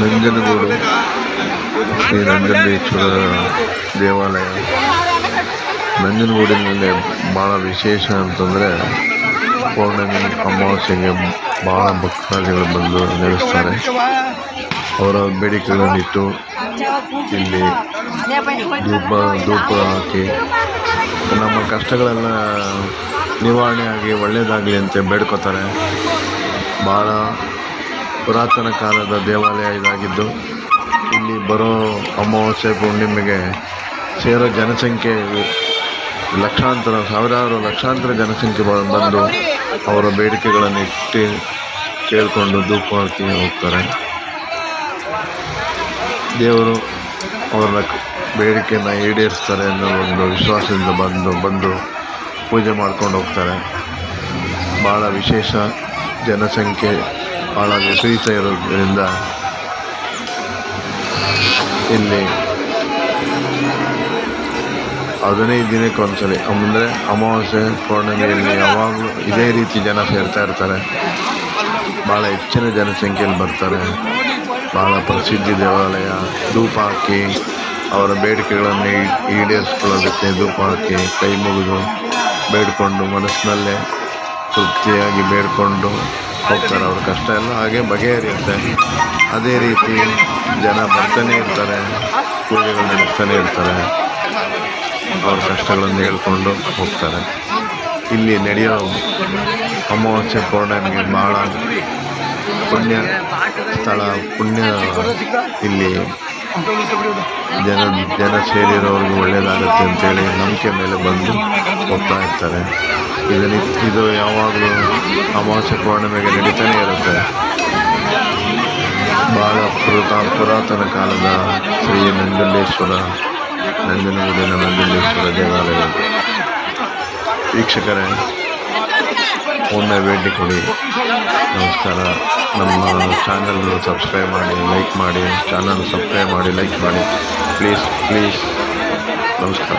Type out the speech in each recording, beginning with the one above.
ನಂಜನಗೂಡು ಶ್ರೀ ನಂಜನೇಶ್ವರ ದೇವಾಲಯ. ನಂಜನಗೂಡಿನಲ್ಲಿ ಭಾಳ ವಿಶೇಷ ಅಂತಂದರೆ ಪೌರ್ಣಮಿ, ಅಮಾವಾಸ್ಯೆಗೆ ಭಾಳ ಭಕ್ತಾದಿಗಳು ಬಂದು ನೆಲೆಸ್ತಾರೆ. ಅವರ ಬೇಡಿಕೆಗಳನ್ನಿಟ್ಟು ಇಲ್ಲಿ ಧೂಪ ಧೂಪ ಹಾಕಿ ನಮ್ಮ ಕಷ್ಟಗಳೆಲ್ಲ ನಿವಾರಣೆ ಆಗಿ ಒಳ್ಳೆಯದಾಗಲಿ ಅಂತ ಬೇಡ್ಕೋತಾರೆ. ಭಾಳ ಪುರಾತನ ಕಾಲದ ದೇವಾಲಯ ಇದಾಗಿದ್ದು, ಇಲ್ಲಿ ಬರೋ ಅಮಾವಾಸ್ಯೆ ಪೂರ್ಣಿಮೆಗೆ ಸೇರೋ ಜನಸಂಖ್ಯೆ ಲಕ್ಷಾಂತರ, ಸಾವಿರಾರು ಲಕ್ಷಾಂತರ ಜನಸಂಖ್ಯೆ ಬಂದು ಅವರ ಬೇಡಿಕೆಗಳನ್ನು ಇಟ್ಟು ಕೇಳಿಕೊಂಡು ಧೂಪ ಹಾಕಿ ಹೋಗ್ತಾರೆ. ದೇವರು ಅವರ ಬೇಡಿಕೆಯನ್ನು ಈಡೇರಿಸ್ತಾರೆ ಅನ್ನೋ ಒಂದು ವಿಶ್ವಾಸದಿಂದ ಬಂದು ಬಂದು ಪೂಜೆ ಮಾಡ್ಕೊಂಡು ಹೋಗ್ತಾರೆ. ಭಾಳ ವಿಶೇಷ ಜನಸಂಖ್ಯೆ. ಭಾಳ ವಿಪರೀತ ಇರೋದ್ರಿಂದ ಇಲ್ಲಿ ಹದಿನೈದು ದಿನಕ್ಕೆ ಒಂದ್ಸಲಿ. ಅಂದರೆ ಅಮಾವಾಸ್ಯೆ, ಪೌರ್ಣಮಿಯಲ್ಲಿ ಯಾವಾಗಲೂ ಇದೇ ರೀತಿ ಜನ ಸೇರ್ತಾ ಇರ್ತಾರೆ. ಭಾಳ ಹೆಚ್ಚಿನ ಜನಸಂಖ್ಯೆಯಲ್ಲಿ ಬರ್ತಾರೆ. ಭಾಳ ಪ್ರಸಿದ್ಧಿ ದೇವಾಲಯ, ಧೂಪ ಹಾಕಿ, ಅವರ ಬೇಡಿಕೆಗಳನ್ನು ಈಡೇರಿಸ್ಕೊಳ್ಳೋದಕ್ಕೆ ಧೂಪ ಹಾಕಿ, ಕೈ ಮುಗಿದು ಬೇಡಿಕೊಂಡು ಮನಸ್ಸಿನಲ್ಲೇ ತೃಪ್ತಿಯಾಗಿ ಬೇಡಿಕೊಂಡು ಹೋಗ್ತಾರೆ ಅವ್ರ ಕಷ್ಟ ಎಲ್ಲ. ಹಾಗೆ ಬಗೆಹರಿಯುತ್ತೆ ಅದೇ ರೀತಿ ಜನ ಬರ್ತಾನೆ ಇರ್ತಾರೆ, ಪೂಜೆಗಳು ನಡೆಸ್ತಾನೆ ಇರ್ತಾರೆ. ಅವ್ರ ಕಷ್ಟಗಳನ್ನು ಹೇಳ್ಕೊಂಡು ಹೋಗ್ತಾರೆ. ಇಲ್ಲಿ ನಡೆಯೋ ಅಮಾವಾಸ್ಯೆ ಪೌರ್ಣಮಿಗೆ ಭಾಳ ಪುಣ್ಯ ಸ್ಥಳ, ಪುಣ್ಯ ಇಲ್ಲಿ. ಜನ ಜನ ಸೇರಿರೋರಿಗೆ ಒಳ್ಳೆಯದಾಗುತ್ತೆ ಅಂತೇಳಿ ನಂಬಿಕೆ ಮೇಲೆ ಬಂದು ಹೋಗ್ತಾ ಇರ್ತಾರೆ. ಇದನ್ನ ಇದು ಯಾವಾಗಲೂ ಅಮಾವಾಸ್ಯೆ ಪೌರ್ಣಿಮೆಗೆ ನಡೀತಾನೆ ಇರುತ್ತೆ. ಬಹಳ ಪುರಾತ ಪುರಾತನ ಕಾಲದ ಶ್ರೀ ನಂಜುಂಡೇಶ್ವರ, ನಂಜನಗೂಡಿನ ನಂಜುಂಡೇಶ್ವರ ದೇವಾಲಯ. ವೀಕ್ಷಕರೇ ಒಮ್ಮೆ ಭೇಟಿ ಕೊಡಿ. ನಮಸ್ಕಾರ. ನಮ್ಮ ಚಾನಲ್ ಸಬ್ಸ್ಕ್ರೈಬ್ ಮಾಡಿ, ಲೈಕ್ ಮಾಡಿ, ಚಾನಲ್ ಸಬ್ಸ್ಕ್ರೈಬ್ ಮಾಡಿ, ಲೈಕ್ ಮಾಡಿ. Please please. ನಮಸ್ಕಾರ.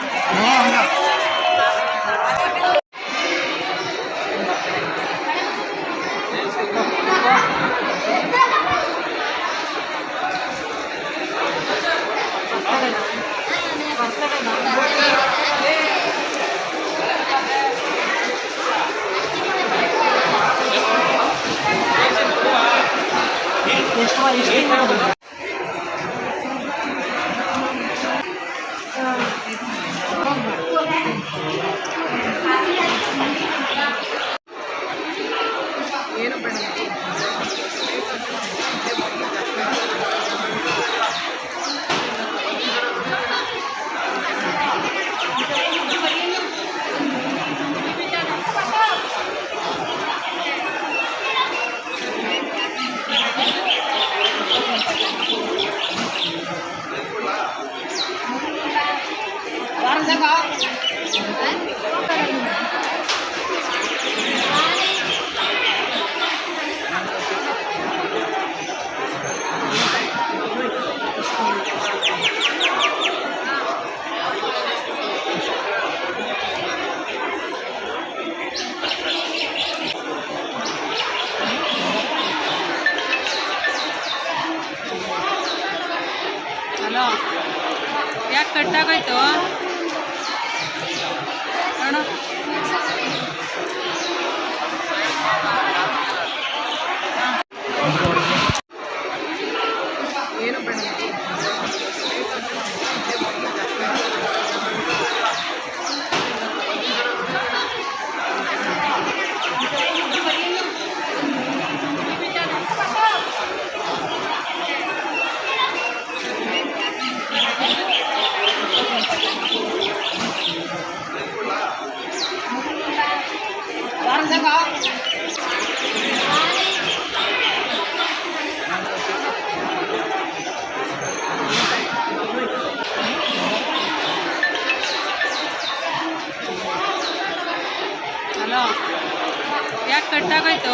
你唱一句 ಇದು ಯಾಕೆ ಕಟ್ಟಾಗೋಯ್ತು ಅಣ್ಣ? ಯಾಕೆ ಕಟ್ಟಾಗೋಯ್ತು